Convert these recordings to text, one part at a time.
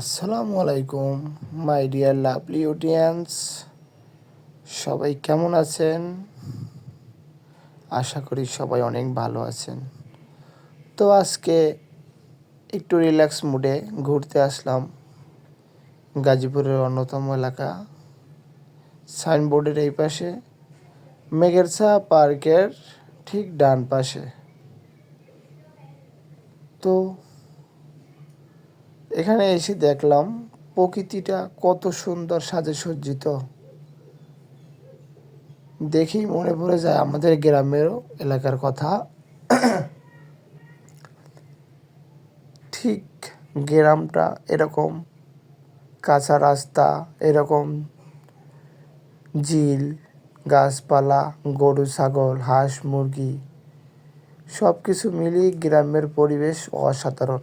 আসসালামু আলাইকুম my dear lovely audience সবাই কেমন আছেন? আশা করি সবাই অনেক ভালো আছেন। তো আজকে একটু রিল্যাক্স মুডে ঘুরতে আসলাম। গাজীপুরের অন্যতম এলাকা। সাইনবোর্ডের এই পাশে মেঘেরছা পার্কের ঠিক ডান পাশে। তো এখানে এসে দেখলাম প্রকৃতিটা কত সুন্দর সাজে সজ্জিত। দেখেই মনে পড়ে যায় আমাদের গ্রামেরও এলাকার কথা। ঠিক গ্রামটা এরকম কাঁচা রাস্তা, এরকম ঝিল, গাছপালা, গরু, ছাগল, হাঁস, মুরগি সব কিছু মিলিয়ে গ্রামের পরিবেশ অসাধারণ।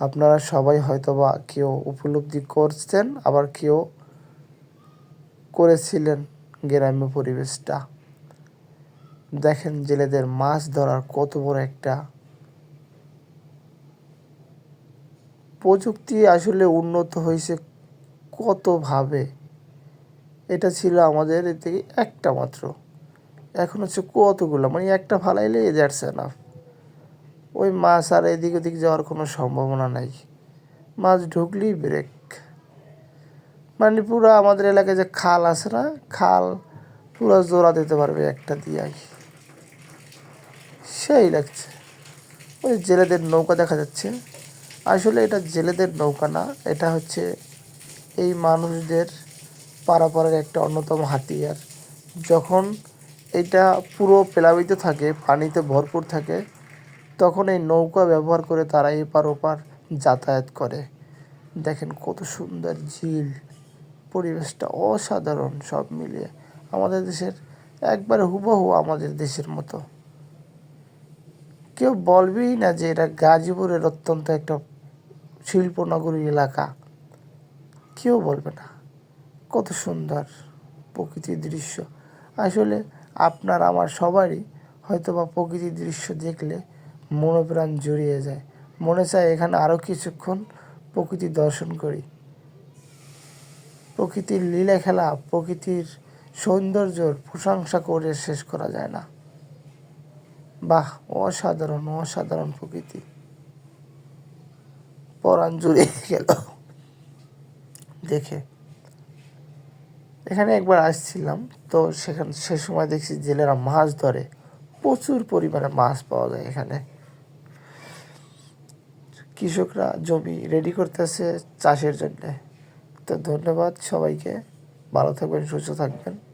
আপনারা সবাই হয়তোবা কেউ উপলব্ধি করছেন, আবার কেউ করেছিলেন গ্রাম্য পরিবেশটা। দেখেন জেলেদের মাছ ধরার কত বড় একটা প্রযুক্তি আসলে উন্নত হয়েছে কতভাবে? এটা ছিল আমাদের এ থেকে একটা মাত্র। এখন হচ্ছে কতগুলো? মানে একটা ফালাইলে যাচ্ছে না ওই মাছ আর এদিক ওদিক যাওয়ার কোনো সম্ভাবনা নাই। মাছ ঢুকলেই ব্রেক মানে পুরো আমাদের এলাকায় যে খাল আছে না, খাল পুরো জোড়া দিতে পারবে একটা দিয়ে সেই লাগছে। ওই জেলেদের নৌকা দেখা যাচ্ছে। আসলে এটা জেলেদের নৌকা না, এটা হচ্ছে এই মানুষদের পারাপারের একটা অন্যতম হাতিয়ার। যখন এটা পুরো প্লাবিত থাকে, পানিতে ভরপুর থাকে তখন এই নৌকা ব্যবহার করে তারা এপার ওপার যাতায়াত করে। দেখেন কত সুন্দর ঝিল, পরিবেশটা অসাধারণ সব মিলিয়ে। আমাদের দেশের, একবারে হুবহু আমাদের দেশের মতো। কেউ বলবেই না যে এটা গাজীপুরের অত্যন্ত একটা শিল্পনগরী এলাকা। কেউ বলবে না। কত সুন্দর প্রকৃতির দৃশ্য। আসলে আপনার, আমার সবারই হয়তো বা প্রকৃতির দৃশ্য দেখলে মনোপ্রাণ জড়িয়ে যায়। মনে চায় এখানে আরও কিছুক্ষণ প্রকৃতি দর্শন করি। প্রকৃতির লীলা খেলা, প্রকৃতির সৌন্দর্যর প্রশংসা করে শেষ করা যায় না। বাহ, অসাধারণ অসাধারণ প্রকৃতি। পরাণ জুড়িয়ে গেল। দেখে। এখানে একবার আসছিলাম, তো সেখানে, সে সময় দেখছি জেলেরা মাছ ধরে। প্রচুর পরিমাণে মাছ পাওয়া যায় এখানে। কৃষকরা জমি রেডি করতেছে চাষের জন্যে। তো ধন্যবাদ সবাইকে। ভালো থাকবেন সুস্থ থাকবেন।